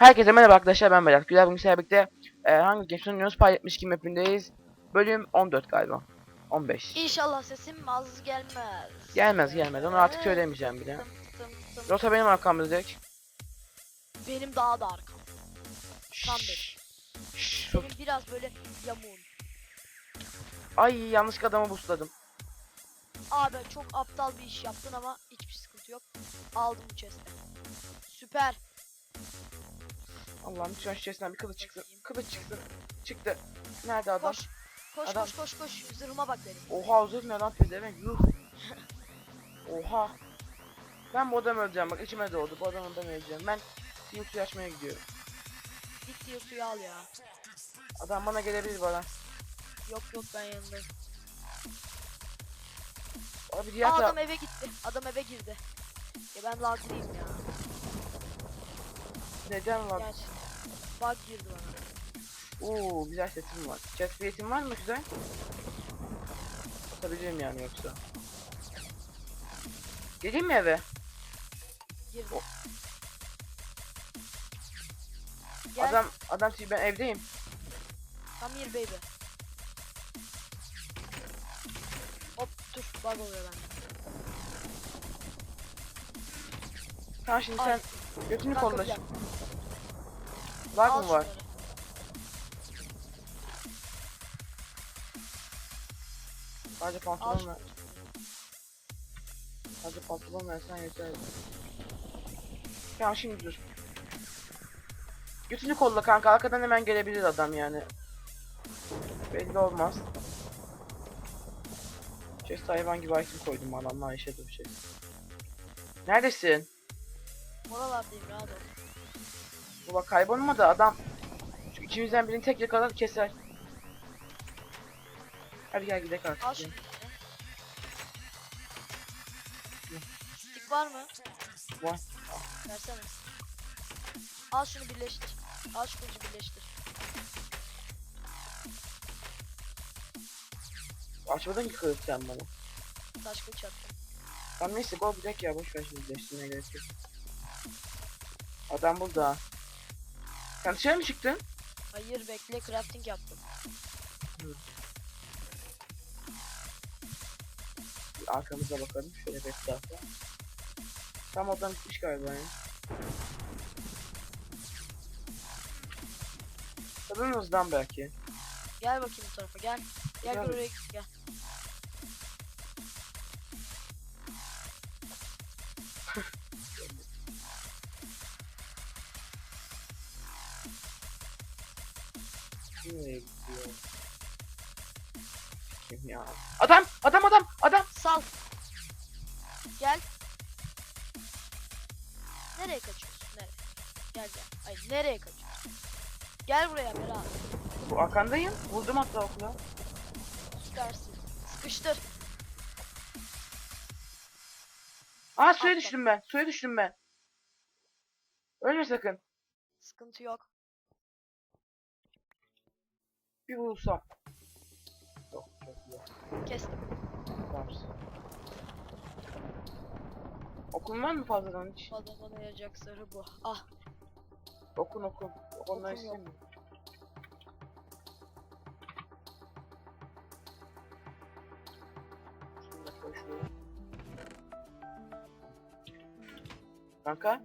Herkese merhaba arkadaşlar ben Berat Güler bugün sizlerle birlikte e, hangi Games oynuyoruz Pay 72 mapindeyiz Bölüm 14 galiba 15 İnşallah sesim az gelmez. Gelmez gelmez onu artık söylemeyeceğim bile. Rota benim arkamda direkt Benim daha da arkam. Tam benim. Biraz böyle yamuğum. Ay yanlış adamı busladım Abi çok aptal bir iş yaptın ama hiçbir sıkıntı yok. Aldım bu chest'i. Süper. Allah'ım şu chest'ten bir kılıç çıksın Kılıç çıksın Çıktı Nerede adam? Koş. Koş Adam- koş koş koş. Zırhıma bak benim. Oha zırh ne lan pezevenk yuh Oha Ben bu adamı öleceğim bak içime doğdu bu adamı ben öleceğim Ben Yurt'u açmaya gidiyorum Git diye suyu al ya. Adam bana gelebilir bana Yok yok ben yanındayım. Abi diğer Aa, adam eve gitti. Adam eve girdi. Ya ben laglıyım ya. neden var? Gerçi. Bug girdi bana. Oo güzel sesim var. Plate'in var mı güzel? Atabilirim yani yoksa. Geleyim mi eve? Girdi. O- Gel. Adam adam ben evdeyim. Come here baby. Hop dur bug oluyor bende. Tamam şimdi Ay, sen götünü ben Al mı var? şunları. Sadece pantolon ver. Sadece pantolon versen yeter. Tamam şimdi dur. Götünü kolla kanka arkadan hemen gelebilir adam yani. Belli olmaz. Chest hayvan gibi item koydum adamlar yaşadı bir şey. Neredesin? Oralardayım rahat ol. Bu bak kaybolmadı adam. Şu içimizden birini tek yakalar keser. Hadi gel gidelim artık. Al şunu. Stick var mı? Var. Versene. Al şunu birleştir. Al şu kılıcı birleştir. Açmadın ki kılıç sen bana. Taş kılıç attım. Tamam neyse gol bir dakika ya boş ver şimdi değiştirmeye gerek yok. Adam burada. Sen dışarı mı çıktın? Hayır bekle crafting yaptım. Bir arkamıza bakalım şöyle bir etrafa. Tam adam gitmiş galiba ya. Tabii hızdan belki. Gel bakayım bu tarafa gel. Gel Gel. gel Nereye gidiyor? Kim ya? Adam! Adam adam! Adam! Sal. Gel. Nereye kaçıyorsun? Nereye? Gel gel. Ay nereye kaçıyorsun? Gel buraya Berat. Bu arkandayım. Vurdum hatta okula. Süpersin. Sıkıştır. Aa suya Atla. düştüm ben. Suya düştüm ben. Ölme sakın. Sıkıntı yok. Bir vursam. Yok çok iyi. Kestim. Tamamsın. Okun var mı fazladan hiç? Adamın yayacak sarı bu. Ah. Okun okun. Yok. istemiyorum. Kanka.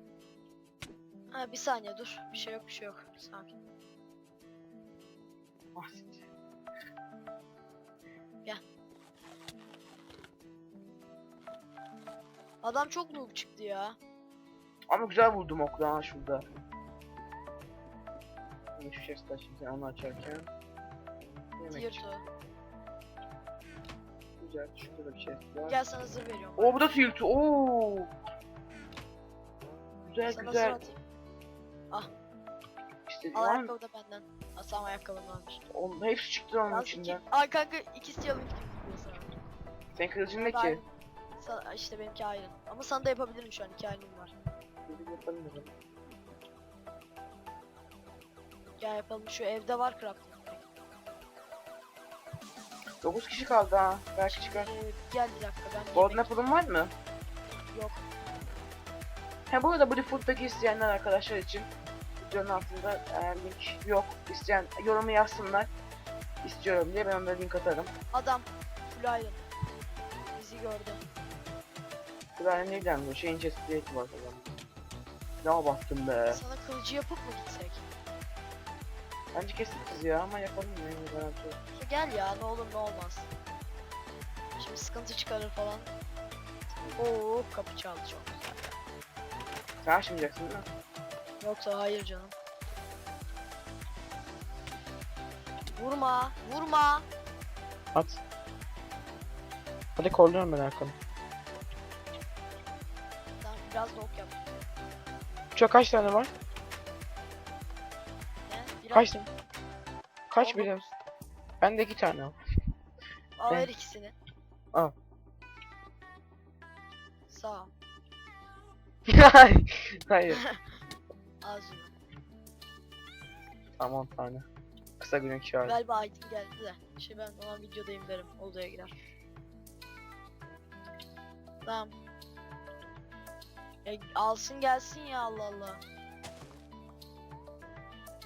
Ha bir saniye dur. Bir şey yok bir şey yok. Sakin. Ah, siktir. Adam çok noob çıktı ya. Ama güzel vurdum okla ha şurada. Yine şu chest sen onu açarken. Yemek Tier çıktı. 2. Güzel. Şurada da bir chest var. Gel sana zırh veriyorum. Oo bu da 2. Oo. Güzel sana güzel. zırh atayım. İşte Al ayakkabı da benden. Asam ayakkabım varmış. onun hepsi çıktı onun Yalnız iki... içinden. Ay kanka ikisi yalın gibi sana. Sen kılıcın ne ki? Sana, işte benimki ayrı. Ama sana da yapabilirim şu an iki ayrım var. Bir yapalım. Gel yapalım şu evde var crafting. 9 kişi kaldı ha. Belki çıkar. Ee, gel bir dakika ben Golden yemek... Apple'ın var mı? Yok. Ha bu arada bu peki isteyenler arkadaşlar için videonun altında eğer link yok isteyen yorumu yazsınlar. İstiyorum diye ben onlara link atarım. Adam full iron. Bizi gördü. Ben neyden bu şeyin chestplate var falan. Ne bastım be. Sana kılıcı yapıp mı gitsek? Bence keseriz ya ama yapalım? Yani garanti. Gel ya ne olur ne olmaz. Şimdi sıkıntı çıkarır falan. Oo kapı çaldı çok güzel. Sen açmayacaksın değil mi? Yoksa hayır canım. Vurma, vurma. At. Hadi kolluyorum ben arkanı. Tamam biraz da ok yap. Uçak kaç tane var? Ne? Biraz Kaç tane? Kaç 19. birim? Bende iki tane var. Al ver ikisini. Al. Sağ. Hayır. Yürü. Tamam tane. Kısa günün kârı. Galiba Aydın geldi de. Şey ben ona videodayım derim. Odaya girer. Tamam. E, alsın gelsin ya Allah Allah.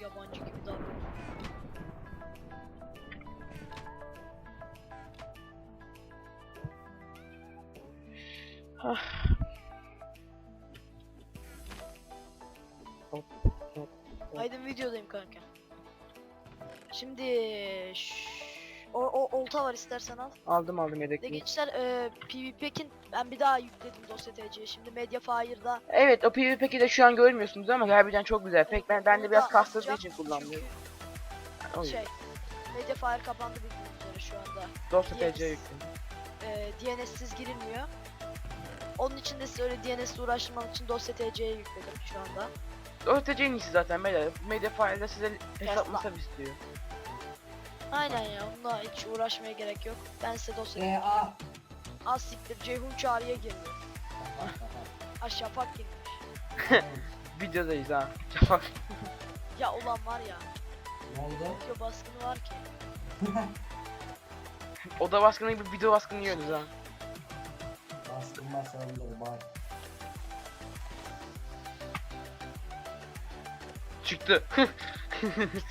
Yabancı gibi davranıyor. Aydın videodayım kanka. Şimdi şş, o, o olta var istersen al. Aldım aldım De yedekli. gençler e, PvP'kin ben bir daha yükledim dosya TC'ye. Şimdi Mediafire'da Evet o PvP'yi de şu an görmüyorsunuz ama harbiden çok güzel. Pek ben, ben de biraz kastırdığı için kullanmıyorum. çünkü. Şey, Mediafire kapandı bildiğiniz üzere şu anda. Dosya yes. TC yükledim. E, DNS'siz girilmiyor. Onun için de size öyle DNS'le uğraştırmam için dosya TC'ye yükledim şu anda. En iyisi zaten. Medya, Mediafire'da size hesap masraf istiyor. Aynen ya, bununla hiç uğraşmaya gerek yok. Ben size dosya... E, A. Az siktir, Ceyhun çağrıya geliyor. Aşağı fark girmiş. Videodayız ha. Ya ulan var ya, Ne oldu? video baskını var ki. Oda baskını gibi video baskını yiyoruz ha. Baskın masalları bak. Çıktı.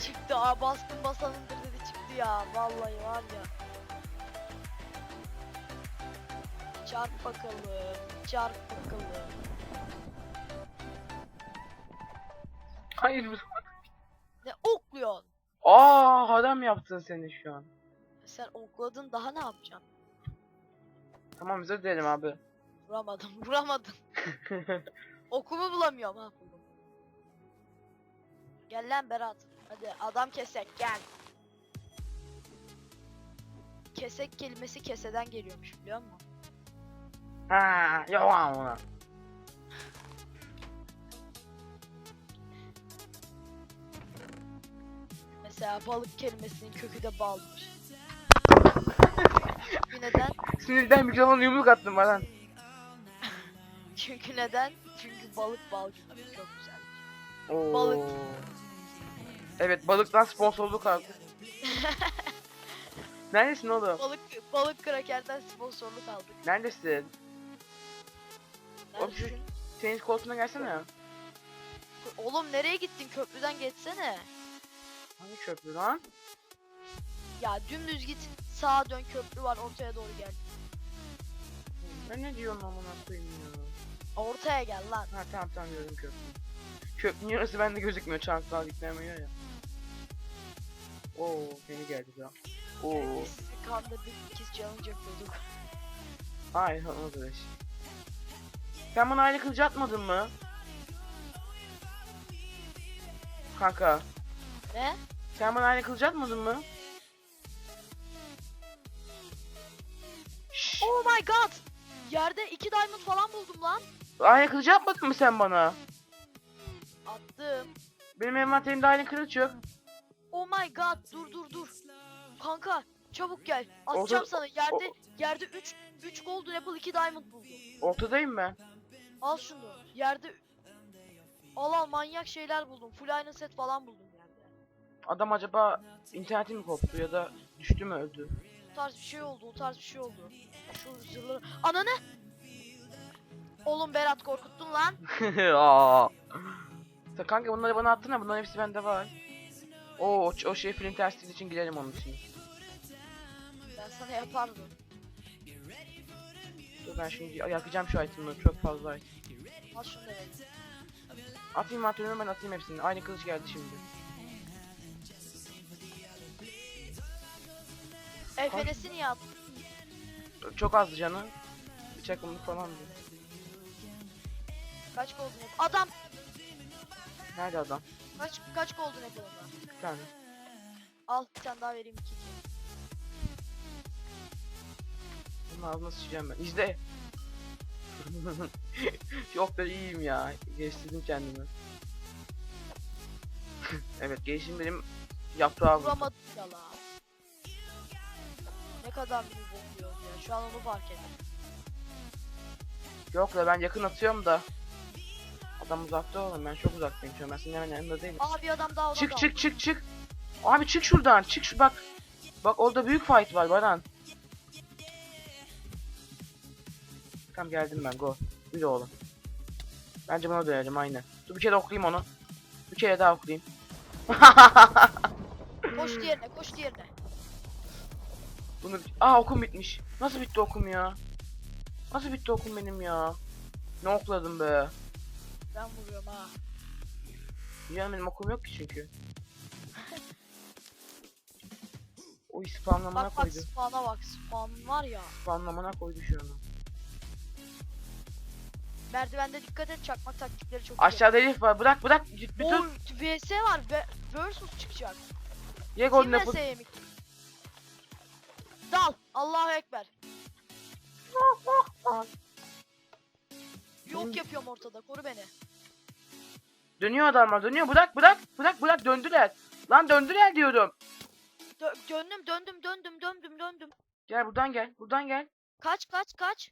Çıktı aa baskın basanındır dedi çıktı ya vallahi var ya. Çarp bakalım, çarp bakalım. Hayır. Ne okluyorsun? Aa adam yaptın seni şu an. Sen okladın daha ne yapacaksın? Tamam özür dilerim abi. Vuramadım, vuramadım. Okumu bulamıyorum ha. Gel lan Berat. Hadi adam kesek gel. Kesek kelimesi keseden geliyormuş biliyor musun? ha, yalan ona. Mesela balık kelimesinin kökü de balmış. Çünkü neden? Sinirden mikrofonu yumruk attım bana. Çünkü neden? Çünkü balık bal gibi çok güzel. Oo. Balık. Evet balıktan sponsorluk aldı. Neredesin oğlum? Balık balık krakerden sponsorluk aldık. Neredesin? Oğlum şu- Neredesin? Tenis koltuğuna gelsene. Oğlum nereye gittin? Köprüden geçsene. Hangi köprü lan? Ya dümdüz git. Sağa dön köprü var ortaya doğru gel. Ben ne diyorum amına koyayım ya. Ortaya gel lan. Ha tamam tamam gördüm köprüyü. Köprünün yarısı bende gözükmüyor. Çanklar gitmiyor ya. Oo beni geldi ya. Oo. Biz sizi kandırdık. İkiz challenge yapıyorduk. Hayır arkadaş. Sen bana aile kılıcı atmadın mı? Kanka. Ne? Sen bana aile kılıcı atmadın mı? Oh my god! Yerde iki diamond falan buldum lan. Aile kılıcı atmadın mı sen bana? Attım. Benim envanterimde aile kılıç yok. Oh my god dur dur dur. Kanka çabuk gel. Atacağım Orada- sana. Yerde yerde 3 3 golden apple 2 diamond buldum. Ortadayım ben. Al şunu. Yerde Al al manyak şeyler buldum. Full iron set falan buldum yerde. Adam acaba interneti mi koptu ya da düştü mü öldü? O tarz bir şey oldu. O tarz bir şey oldu. Şu zırhları. Ananı! Oğlum Berat korkuttun lan. Aa. Ta kanka bunları bana attın bunların hepsi bende var. Oo o, o şey film tersi için girelim onun için. Ben sana yapardım. Dur ben şimdi yakacağım şu itemleri çok fazla item. Al şunu da. Atayım atıyorum ben atayım hepsini. Aynı kılıç geldi şimdi. Efenesini yap. Çok azdı canı. Bir çakımlık falan diyor. Kaç apple? Adam Nerede adam? kaç kaç golden apple onda? Bir tane. Al bir tane daha vereyim 2 Bunun ağzına sıçacağım ben. İzle. Yok da iyiyim ya. Geliştirdim kendimi. evet gelişim benim yaprağım. Vuramadım ya la. Ne kadar mı bozuyor ya. Şu an onu fark ettim. Yok da ben yakın atıyorum da. Adam uzakta oğlum ben çok uzaktayım şu an. Ben senin hemen yanında değilim. Aa bir adam daha o da Çık çık çık çık. Abi çık şuradan. Çık şu bak. Bak orada büyük fight var Baran. Tamam geldim ben go. De oğlum. Bence buna dönelim aynen. Dur bir kere okuyayım onu. Bir kere daha okuyayım. Koş diğerine koş diğerine. Bunu Aa okum bitmiş. Nasıl bitti okum ya? Nasıl bitti okum benim ya? Ne okladım be? Ben vuruyorum ha. Ya benim okum yok ki çünkü. O spamlamana Bak bak koydu. spawn'a bak spawn var ya. Spamlamana koydu şu an. Merdivende dikkat et çakmak taktikleri çok. Aşağıda herif var. Bırak bırak. Oo, dur. VS var ve versus çıkacak. Ye. VS'ye mi? Dal. Allahu ekber. Yok yapıyorum ortada. Koru beni. Dönüyor adamlar dönüyor. Bırak bırak. Bırak bırak döndüler. Lan döndüler diyorum. Dö- döndüm döndüm döndüm döndüm döndüm. Gel buradan gel. Buradan gel. Kaç kaç kaç.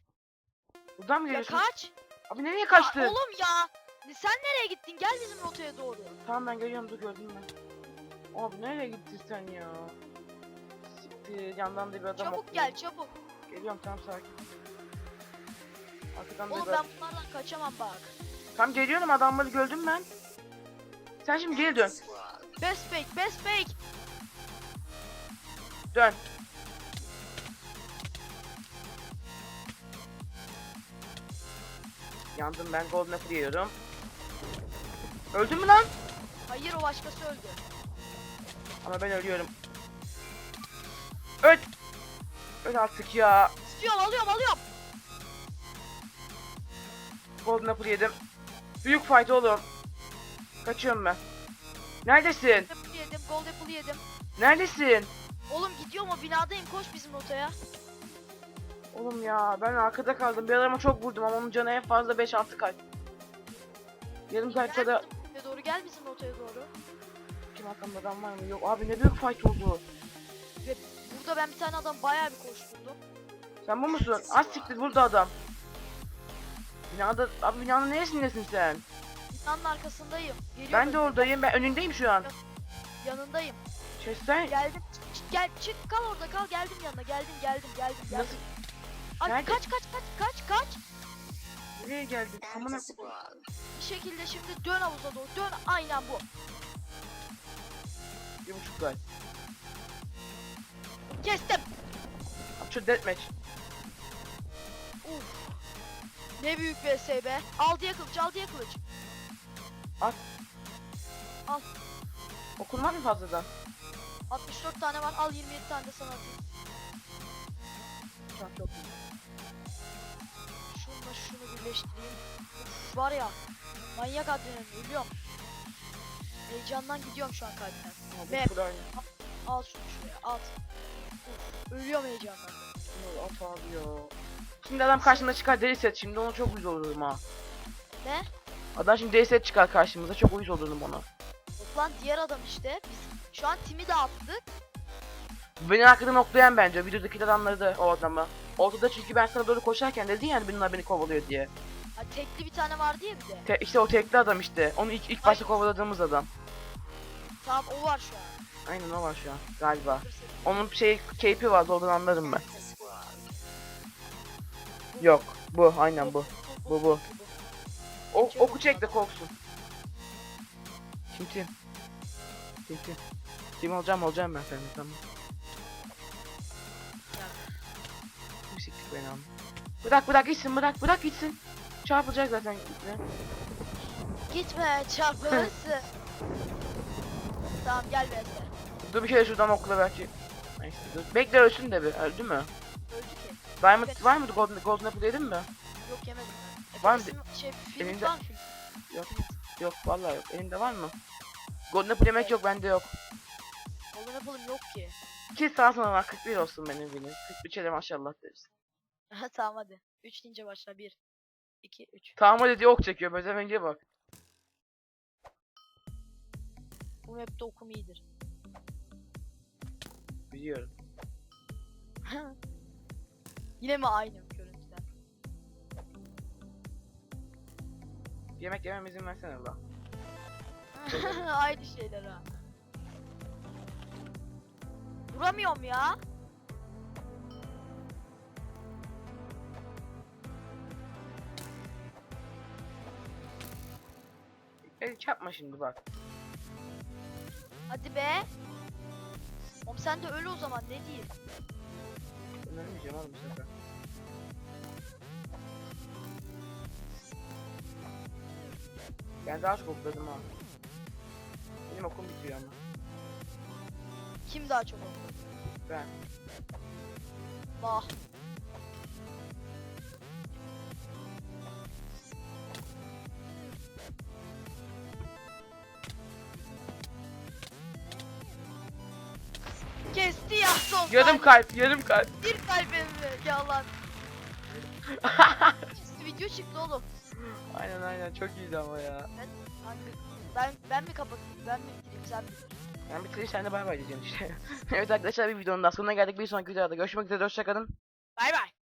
Buradan mı Ya geliyorsun? kaç. Abi nereye Ya kaçtın? oğlum ya. Sen nereye gittin? Gel bizim rotaya doğru. Tamam ben geliyorum dur gördüm ben. Abi nereye gittin sen ya? Siktir yandan da bir adam Çabuk okluyor. gel çabuk. Geliyorum tamam sakin. Arkadan da Oğlum bir ben bunlardan kaçamam bak. Tamam geliyorum adamları gördüm ben. Sen şimdi geri dön. Best fake best fake. Dön. Yandım ben golden apple yiyorum. Öldün mü lan? Hayır o başkası öldü. Ama ben ölüyorum. Öl. Öl artık ya. İstiyorum alıyorum alıyorum. Golden apple yedim. Büyük fight oğlum. Kaçıyorum ben. Neredesin? Apple yedim gold apple yedim. Neredesin? Oğlum gidiyorum o binadayım koş bizim rotaya. Oğlum ya ben arkada kaldım. Bir adama çok vurdum ama onun canı en fazla 5-6 kalp. Yarım bizim rotaya doğru gel bizim rotaya doğru. kim arkamda adam var mı? Yok abi ne büyük fight oldu. Ve burada ben bir tane adam bayağı bir koşturdum. Sen bu musun? Az siktir burada adam. Binada, abi binanın neresindesin sen? Binanın arkasındayım. Geliyorum. Ben de oradayım. Ben önündeyim şu an. Yanındayım. Sen Geldim. Çık, gel çık kal orada kal geldim yanına geldim geldim geldim geldim. nasıl Ay, Nerede? kaç kaç kaç kaç kaç. nereye geldin? Amına Bir şekilde şimdi dön havuza doğru dön aynen bu. bir buçuk kalp. Kestim. Abi şu deathmatch. Uf. Ne büyük vs be. Aldıya kılıç aldıya kılıç. Okul var mı fazladan? 64 tane var al 27 tane de sana atayım. Çok çok iyi. Şununla şunu birleştireyim. Uf, var ya manyak adrenalin ölüyorum. Heyecandan gidiyorum şu an full aynı. Al şunu şuraya at. Uf, ölüyorum heyecandan. At abi ya. Şimdi adam karşımda çıkar deli set. Şimdi ona çok uyuz olurum ha. Ne? Adam şimdi set çıkar karşımıza. Çok uyuz olurum ona. Yok lan diğer adam işte. Biz şu an timi dağıttık. Beni arkadan oklayan bence. Videodaki adamları da o adamı. Ortada çünkü ben sana doğru koşarken dedin yani bunlar beni kovalıyor diye. Ha, tekli bir tane vardı ya bir de. Te işte o tekli adam işte. Onu ilk, ilk başta kovaladığımız adam. Tamam o var şu an. Aynen o var şu an galiba. Onun şey keyfi vardı oradan anlarım ben. Yok bu aynen bu. Bu, bu. O, oku çek de korksun. Tim Tim. Tim Tim. Tim olacağım olacağım ben senin tamam. Kim siktir beni ama. Bırak bırak gitsin bırak bırak gitsin. Çarpılacak zaten gitsin. Gitme çarpılırsın. tamam gel be. Dur bir kere şuradan okula belki. Neyse dur. Bekle ölsün de bir. Öldü mü? Öldü ki. Diamond var mıydı? Golden, Golden Apple yedin mi? Yok yemedim. Var mı? Şey var mı film? Yok. Yok vallahi yok. Elinde var mı? Golden Apple yemek yok bende yok. Golden Apple'ım yok ki. Ki sağ sana var 41 olsun benim benim. 41 de maşallah deriz. tamam hadi. 3 deyince başla. 1 2 3. Tamam hadi diye ok çekiyor. Bezemenge bak. Bu map'te okum iyidir. Biliyorum. Yine mi aynı Yemek yemem izin versene lan. aynı şeyler ha. Vuramıyorum ya. E çarpma şimdi bak. Hadi be. Oğlum sen de öl o zaman ne diyeyim? Ben ölmeyeceğim oğlum bu sefer. Ben daha çok okladım ha. Benim okum bitiyor ama. Kim daha çok okudu? Ben. Bah. Kesti ya son Yarım kalp. kalp, yarım kalp. Bir kalbimi yalan. Video çıktı oğlum. Aynen aynen çok iyiydi ama ya. Hangi? Ben ben mi kapatayım? Ben mi bitireyim? Sen bitir. Ben bitireyim sen de bay bay diyeceksin işte. evet arkadaşlar bir videonun daha sonuna geldik. Bir sonraki videoda görüşmek üzere hoşçakalın. Bay bay.